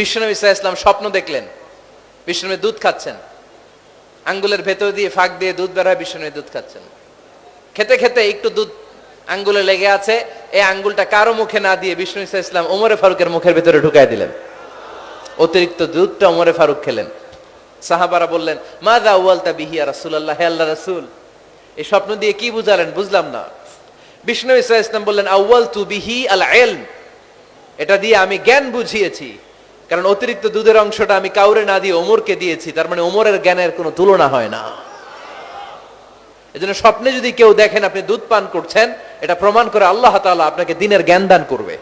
বিশ্বনবী ইসা ইসলাম স্বপ্ন দেখলেন। বিশ্বনবী দুধ খাচ্ছেন। আঙ্গুলের ভেতর দিয়ে ফাঁক দিয়ে দুধ বের হয় বিশ্বনবী দুধ খাচ্ছেন। খেতে খেতে একটু দুধ আঙ্গুলে লেগে আছে, এই আঙ্গুলটা কারও মুখে না দিয়ে বিষ্ণু ইসা ইসলাম ওমরে ফারুকের মুখের ভেতরে ঢুকাই দিলেন। অতিরিক্ত দুধটা ওমরে ফারুক খেলেন। সাহাবারা বললেন মা দা ওয়ালতা বিহিয়া রাসুল আল্লাহ হে আল্লাহ রাসুল? এই স্বপ্ন দিয়ে কি বুঝালেন? বুঝলাম না। বিষ্ণু ইসা ইসলাম বললেন আউয়াল তু বিহি আল ইলম এটা দিয়ে আমি জ্ঞান বুঝিয়েছি। কারণ অতিরিক্ত দুধের অংশটা আমি কাউরে না দিয়ে ওমরকে দিয়েছি, তার মানে ওমরের জ্ঞানের কোনো তুলনা হয় না। এজন্য স্বপ্নে যদি কেউ দেখেন আপনি দুধ পান করছেন, এটা প্রমাণ করে আল্লাহ তাআলা আপনাকে দিনের জ্ঞান দান করবে।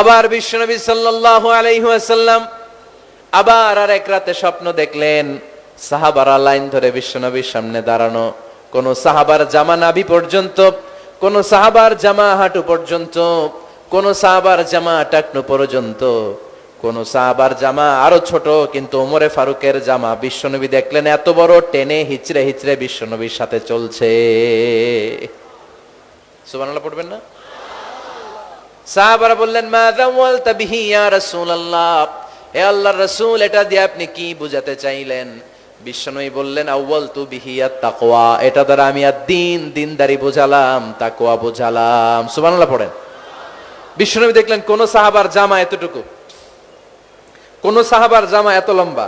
আবার বিশ্বনবী সাল্লাল্লাহু আলাইহি ওয়াসাল্লাম আবার আর এক রাতে স্বপ্ন দেখলেন, সাহাবারা লাইন ধরে বিশ্বনবীর সামনে দাঁড়ানো। কোন সাহাবার জামা নাভি পর্যন্ত, কোন সাহাবার জামা হাঁটু পর্যন্ত কোন সাহাবার জামা টাকনো পর্যন্ত। কোন সাহাবার জামা আরও ছোট, কিন্তু ওমরে ফারুকের জামা বিশ্বনবী দেখলেন এত বড়, টেনে হিচড়ে হিচড়ে বিশ্বনবীর সাথে চলছে। সুবহানাল্লাহ পড়বেন না? সাহাবারা বললেন, মা দাওয়ালতা বিহি ইয়া রাসূলুল্লাহ। হে আল্লাহর রাসূল, এটা দিয়ে আপনি কি বুঝাতে চাইলেন? বিশ্বনবী বললেন আউয়াল তু বিহি তাকওয়া। এটা দ্বারা আমি আর দিন দিনদারি বোঝালাম, তাকওয়া বোঝালাম। সুবহানাল্লাহ পড়েন। বিশ্বনবী দেখলেন, কোন সাহাবার জামা এতটুকু। কোন সাহাবার জামা এত লম্বা।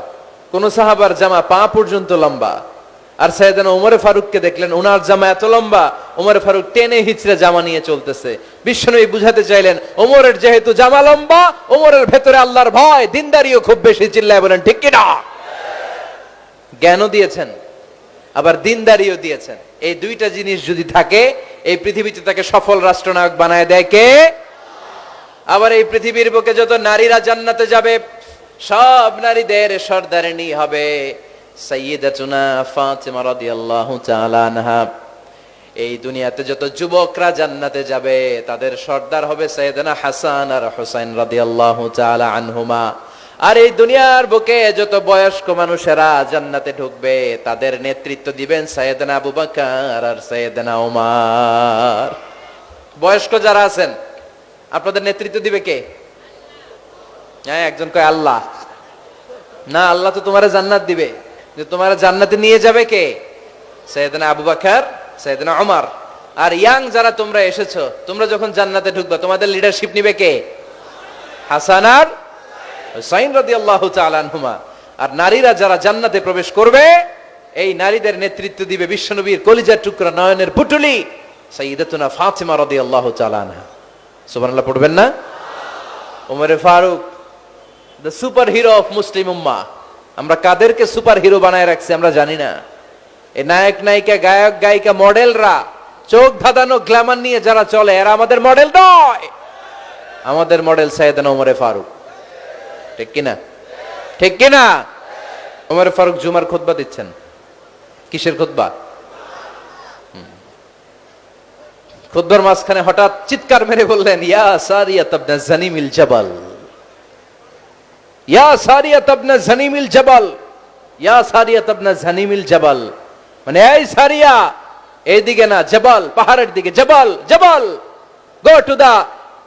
কোন সাহাবার জামা পা পর্যন্ত লম্বা। আর সাইদানা ওমরে ফারুককে দেখলেন ওনার জামা এত লম্বা ওমরে ফারুক টেনে হিচড়ে জামা নিয়ে চলতেছে। বিশ্বনবী বুঝাতে চাইলেন ওমরের যেহেতু জামা লম্বা ওমরের ভেতরে আল্লাহর ভয়, দিনদারিও খুব বেশি, চিল্লায় বলেন, ঠিক কিনা? জ্ঞানও দিয়েছেন, আবার দিনদারিও দিয়েছেন। এই দুইটা জিনিস যদি থাকে, এই পৃথিবীতে তাকে সফল রাষ্ট্রনায়ক বানায় দেয় কে? আবার এই পৃথিবীর বুকে যত নারীরা জান্নাতে যাবে, সব নারীদের সর্দারিনী হবে। এই দুনিয়াতে যত যুবকরা জান্নাতে যাবে, তাদের সর্দার হবে সাইয়েদনা হাসান আর হুসাইন রাদিয়াল্লাহু তাআলা আনহুমা। আর এই দুনিয়ার বুকে যত বয়স্ক মানুষেরা জান্নাতে ঢুকবে, তাদের নেতৃত্ব দিবেন সাইয়েদনা আবু বকর আর সাইয়েদনা ওমর বয়স্ক যারা আছেন আপনাদের নেতৃত্ব দিবে কে? হ্যাঁ একজন কয় আল্লাহ। না, আল্লাহ তো তোমার জান্নাত দিবে। যে তোমার জান্নাতে নিয়ে যাবে কে? সৈয়দনা আবু বাকর সৈয়দনা ওমর আর ইয়াং যারা তোমরা এসেছ, তোমরা যখন জান্নাতে ঢুকবা, তোমাদের লিডারশিপ নিবে কে? হাসান আর হুসাইন রাদিয়াল্লাহু তাআলা আনহুমা। আর নারীরা যারা জান্নাতে প্রবেশ করবে, এই নারীদের নেতৃত্ব দিবে বিশ্বনবীর কলিজার টুকরা নয়নের পুটুলি সাইয়্যিদাতুনা ফাতিমা রাদিয়াল্লাহু তাআলা আনহা। সুবহানাল্লাহ, পড়বেন না? ওমরে Faruk the super hero of Muslim উম্মা আমরা কাদেরকে সুপার হিরো বানায় রাখছি, আমরা জানি না। এই নায়ক, নায়িকা, গায়ক, গায়িকা, মডেলরা, চোখ ধাঁধানো গ্ল্যামার নিয়ে যারা চলে, এরা আমাদের মডেল নয়। আমাদের মডেল সাইয়েদানা ওমরে ফারুক। ঠিক কিনা? ঠিক কিনা? ওমরে ফারুক জুমার খুতবা দিচ্ছেন। কিসের খুতবা খুদ্বার মাঝখানে হঠাৎ চিৎকার মেরে বললেন, ইয়া সারিয়া তাবনা জানিমিল জাবাল। ইয়া সারিয়া তাবনা জানিমিল জাবাল। ইয়া সারিয়া তাবনা জানিমিল জাবাল। মানে এই সারিয়া, এইদিকে না, জবাল, পাহাড়ের দিকে, জবাল জবাল। গো টু দা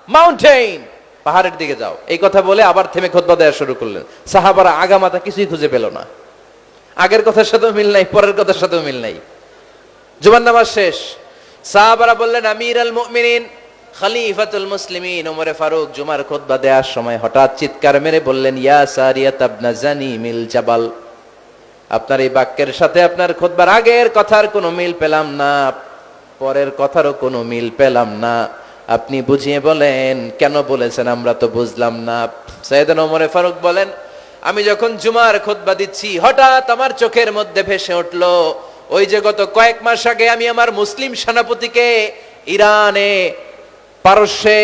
মাউন্টেন পাহাড়ের দিকে যাও। এই কথা বলে আবার থেমে খোদবা দেওয়া শুরু করলেন। সাহাবারা আগামাতা কিছুই খুঁজে পেল না। আগের কথার সাথেও মিল নাই, পরের কথার সাথেও মিল নাই। জুমান নামাজ শেষ। সাহাবারা বললেন আমির আল মুমিনিন, খলিফাতুল মুসলিমিন, ওমরে ফারুক জুমার খুতবা দেওয়ার সময় হঠাৎ চিৎকার মেরে বললেন, ইয়া সারিয়া তাবনা জানি মিল জাবাল। আপনার এই বাক্যের সাথে আপনার খুতবার আগের কথার কোনো মিল পেলাম না, পরের কথারও কোনো মিল পেলাম না। আপনি বুঝিয়ে বলেন, কেন বলেছেন আমরা তো বুঝলাম না। সৈয়দান ওমরে ফারুক বলেন, আমি যখন জুমার খুতবা দিচ্ছি, হঠাৎ আমার চোখের মধ্যে ভেসে উঠল ওই যে গত কয়েক মাস আগে আমি আমার মুসলিম সেনাপতিকে ইরানে, পারস্যে,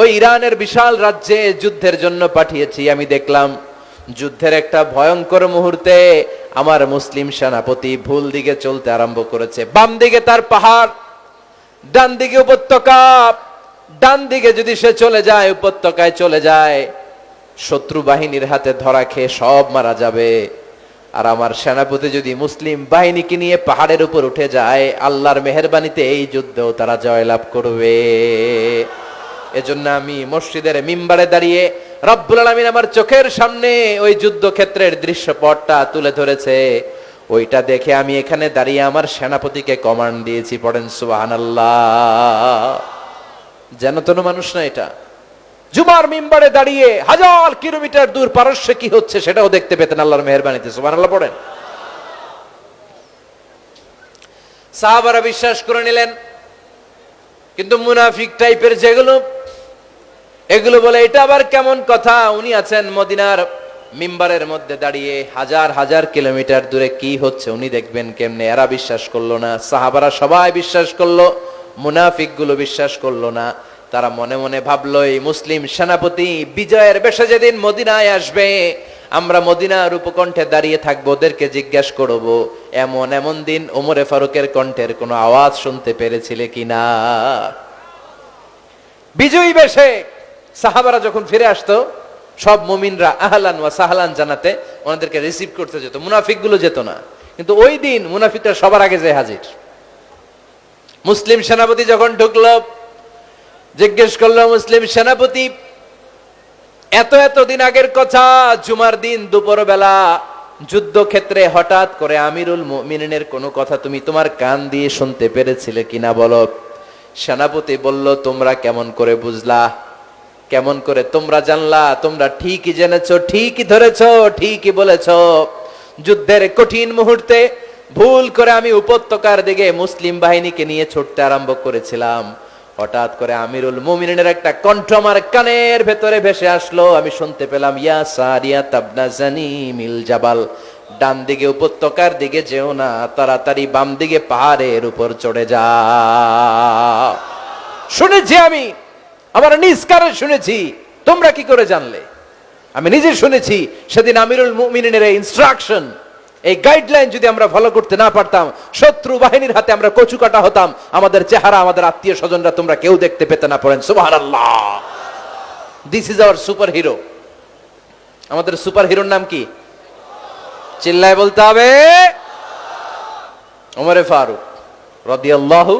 ওই ইরানের বিশাল রাজ্যে যুদ্ধের জন্য পাঠিয়েছি। আমি দেখলাম যুদ্ধের একটা ভয়ঙ্কর মুহূর্তে আমার মুসলিম সেনাপতি ভুল দিকে চলতে আরম্ভ করেছে। বাম দিকে তার পাহাড়, ডান দিকে উপত্যকা, ডান দিকে যদি সে চলে যায়, উপত্যকায় চলে যায়, শত্রু বাহিনীর হাতে ধরা খেয়ে সব মারা যাবে। আর আমার সেনাপতি যদি মুসলিম বাহিনীকে নিয়ে পাহাড়ের উপর উঠে যায়, আল্লাহর মেহরবানিতে এই যুদ্ধেও তারা জয়লাভ করবে। এজন্য আমি মসজিদের মিম্বারে দাঁড়িয়ে রব্বুল আলমিন আমার চোখের সামনে ওই যুদ্ধক্ষেত্রের দৃশ্যপটটা তুলে ধরেছে। ওইটা দেখে আমি এখানে দাঁড়িয়ে আমার সেনাপতিকে কমান্ড দিয়েছি, পড়েন সুবাহান যেন তেন মানুষ না এটা। জুমার মিম্বারে দাঁড়িয়ে হাজার কিলোমিটার দূর পারস্যে কি হচ্ছে সেটাও দেখতে পেতেন আল্লাহর মেহরবানিতে সুবাহ আল্লাহ পড়েন। সাহাবারা বিশ্বাস করে নিলেন, কিন্তু মুনাফিক টাইপের যেগুলো, এগুলো বলে, এটা আবার কেমন কথা? উনি আছেন মদিনার মিম্বারের মধ্যে দাঁড়িয়ে হাজার হাজার কিলোমিটার দূরে কি হচ্ছে? উনি দেখবেন কেমনে, এরা বিশ্বাস করল না, সাহাবারা সবাই বিশ্বাস করল মুনাফিকগুলো বিশ্বাস করল না। তারা মনে মনে ভাবলো, এই মুসলিম সেনাপতি বিজয়ের বেশে যেদিন মদিনায় আসবে, আমরা মদিনার উপকণ্ঠে দাঁড়িয়ে থাকব, ওদেরকে জিজ্ঞাসা করব, এমন এমন দিন ওমরে ফারুকের কণ্ঠের কোনো আওয়াজ শুনতে পেরেছিলে কিনা বিজয়ী বেশে সাহাবারা যখন ফিরে আসতো, সব মুমিনরা আহলান ওয়া সাহলান জানাতে ওনাদেরকে রিসিভ করতে যেত মুনাফিকগুলো যেত না। কিন্তু ওই দিন মুনাফিকরা সবার আগে যায় হাজির। মুসলিম সেনাপতি যখন ঢুকলো জিজ্ঞেস করল, মুসলিম সেনাপতি, এত এত দিন আগের কথা, জুমার দিন দুপুর বেলা যুদ্ধক্ষেত্রে হঠাৎ করে আমিরুল মুমিনের কোনো কথা তুমি তোমার কান দিয়ে শুনতে পেরেছিলে কিনা বলো? সেনাপতি বলল, তোমরা কেমন করে বুঝলা, কেমন করে তোমরা জানলা, তোমরা ঠিকই জেনেছো, ঠিকই ধরেছো, ঠিকই বলেছ। যুদ্ধের কঠিন মুহূর্তে ভুল করে আমি উপত্যকার দিকে মুসলিম বাহিনীকে নিয়ে ছুটতে আরম্ভ করেছিলাম। হঠাৎ করে আমিরুল মুমিনের একটা কণ্ঠ আমার কানের ভেতরে ভেসে আসলো। আমি শুনতে পেলাম, ইয়া সারিয়া তাবনা জানি মিল জাবাল, ডান দিকে উপত্যকার দিকে যেও না, তাড়াতাড়ি বাম দিকে পাহাড়ের উপর চড়ে যা। শুনেছি আমি আমার নিজ শুনেছি, তোমরা কি করে জানলে? আমি নিজে শুনেছি, সেদিন আমিরুল মুমিনের ইনস্ট্রাকশন এই গাইডলাইন যদি আমরা ফলো করতে না পারতাম, শত্রু বাহিনীর হাতে আমরা কচু কাটা হতাম, আমাদের চেহারা, আমাদের আত্মীয় স্বজনরা তোমরা কেউ দেখতে পেতে না পড়েন। সুবাহ this is our super hero আমাদের সুপার হিরোর নাম কি? চিল্লায় বলতে হবে। ওমরে ফারুক রদিয়াল্লাহু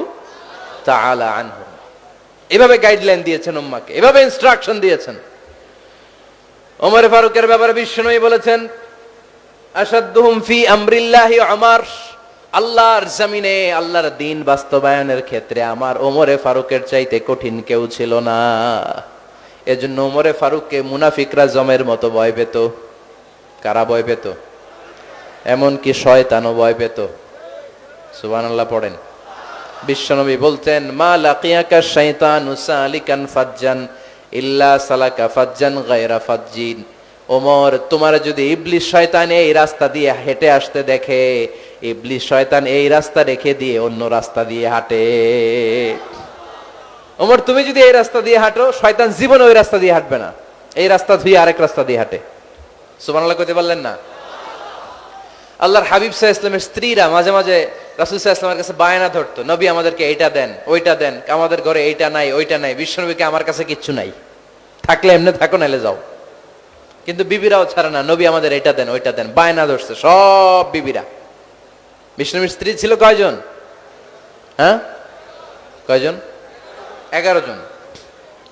তাআলা আনহু। এভাবে গাইডলাইন দিয়েছেন উম্মাকে, এভাবে ইনস্ট্রাকশন দিয়েছেন। ওমরে ফারুকের ব্যাপারে বিশ্বনবী বলেছেন আসাদুহুম ফি আমরিল্লাহি আমার। আল্লাহর জমিনে, আল্লাহর দিন বাস্তবায়নের ক্ষেত্রে আমার ওমরে ফারুকের চাইতে কঠিন কেউ ছিল না। এজন্য ওমরে ফারুককে মুনাফিকরা জমের মতো ভয় পেত। কারা ভয় পেত? এমনকি শয়তানও ভয় পেত। সুবহানাল্লাহ পড়েন। বিশ্বনবী বলতেন, মা লাকিয়াকা শাইতানু সালিকান ফাজ্জান, ইল্লা সালাকা ফাজ্জান গায়রা ফাজ্জিন। ওমর, তোমার যদি ইবলিশ শয়তান এই রাস্তা দিয়ে হেঁটে আসতে দেখে ইবলিশ শয়তান এই রাস্তা রেখে দিয়ে অন্য রাস্তা দিয়ে হাঁটে। ওমর, তুমি যদি এই রাস্তা দিয়ে হাঁটো, শয়তান জীবন ওই রাস্তা দিয়ে হাঁটবে না। এই রাস্তা ধুয়ে আরেক রাস্তা দিয়ে হাঁটে। সুবহানাল্লাহ কইতে পারলেন না? আল্লাহর হাবিব সাহা ইসলামের স্ত্রীরা মাঝে মাঝে রাসুল সাহা ইসলামের কাছে বায়না ধরতো, নবী, আমাদেরকে এইটা দেন, ওইটা দেন, আমাদের ঘরে এইটা নাই, ওইটা নাই, বিশ্বনবীকে আমার কাছে কিচ্ছু নাই। থাকলে এমনি থাকো নাইলে যাও। কিন্তু বিবিরাও ছাড়ে না। নবী আমাদের এটা দেন, ওইটা দেন। বায়না ধরছে, সব বিবিরা। বিষ্ণবীর স্ত্রী ছিল কয়জন? হ্যাঁ? কয়জন? এগারো জন।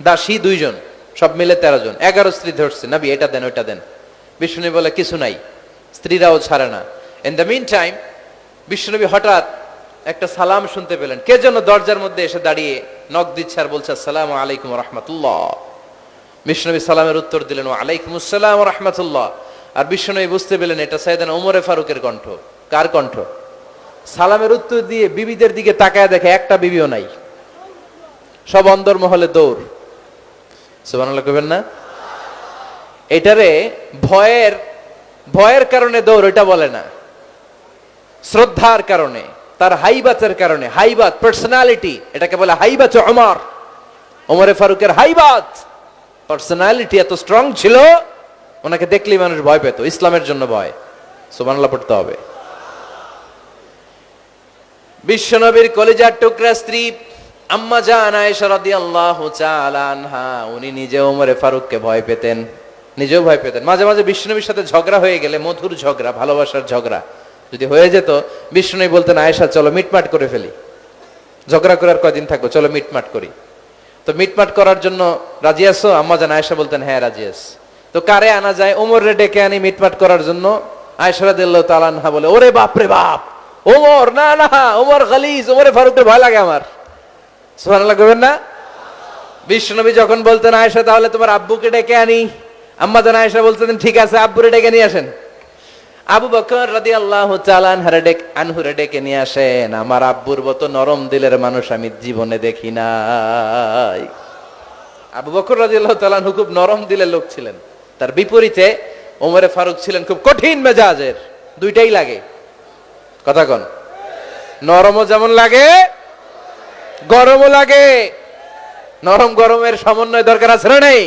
দাসী দুইজন, সব মিলে তেরো জন। এগারো স্ত্রী ধরছে, নবী এটা দেন, ওইটা দেন। বিষ্ণু বলে কিছু নাই, স্ত্রীরাও ছাড়ে না। ইন দ্য মিন টাইম বিশ্বনবী হঠাৎ একটা সালাম শুনতে পেলেন। কে যেন দরজার মধ্যে এসে দাঁড়িয়ে নক দিচ্ছে আর বলছে, আসসালাম আলাইকুম রহমতুল্লাহ। বিশ্বনবী সালামের উত্তর দিলেন ও আলাইকুম আসসালাম রহমতুল্লাহ। আর বিশ্বনবী বুঝতে পেলেন, এটা সাইদান ওমরে ফারুকের কণ্ঠ। কার কণ্ঠ? সালামের উত্তর দিয়ে বিবিদের দিকে তাকায় দেখে একটা বিবিও নাই। সব অন্দর মহলে দৌড়। সুবহানাল্লাহ কইবেন না? এটারে ভয়ের ভয়ের কারণে দৌড়, এটা বলে না। শ্রদ্ধার কারণে, তার হাইবাতের কারণে, হাইবাত পার্সোনালিটি এটাকে বলে হাইবাত অমর ওমরে ফারুকের হাইবাত। পার্সোনালিটি এত স্ট্রং ছিল, ওনাকে দেখলেই মানুষ ভয় পেত, ইসলামের জন্য ভয়। সুবহানাল্লাহ, পড়তে হবে। বিশ্বনবীর কলিজার টুকরা স্ত্রী আম্মা জান আয়েশা রাদিয়াল্লাহু উনি নিজে ওমরে ফারুককে ভয় পেতেন, নিজেও ভয় পেতেন। মাঝে মাঝে বিষ্ণুনবীর সাথে ঝগড়া হয়ে গেলে, মধুর ঝগড়া, ভালোবাসার ঝগড়া যদি হয়ে যেত বিষ্ণুনবী বলতেন, আয়েশা, চলো মিটমাট করে ফেলি। ঝগড়া করার কয়দিন থাকব? চলো মিটমাট করি। তো মিটমাট করার জন্য রাজি আছো? আম্মা জান আয়েশা বলতেন হ্যাঁ রাজি আছি। তো কারে আনা যায়? ওমর রে ডেকে আনি মিটমাট করার জন্য। আয়সরা দিল্ল তালানহা বলে, ওরে বাপ রে বাপ ওমর না না ওমর খালিজ ওমরে ফারুকের ভয় লাগে আমার। করবেন না? বিশ্বনবী যখন বলতেন, আয়েশা, তাহলে তোমার আব্বুকে ডেকে আনি। আম্মা জান আয়েশা বলতেন, ঠিক আছে, আব্বুরে ডেকে নিয়ে আসেন। আবু বকর রাদি আল্লাহ চালান হারে ডেক নিয়ে আসেন, আমার আব্বুর মতো নরম দিলের মানুষ আমি জীবনে দেখি নাই। আবু বকর রাজি আল্লাহ তালানহু খুব নরম দিলের লোক ছিলেন। তার বিপরীতে ওমরে ফারুক ছিলেন খুব কঠিন মেজাজের, দুইটাই লাগে। কথা কন। নরমও যেমন লাগে, গরমও লাগে। নরম গরমের সমন্বয় দরকার আছে না নেই?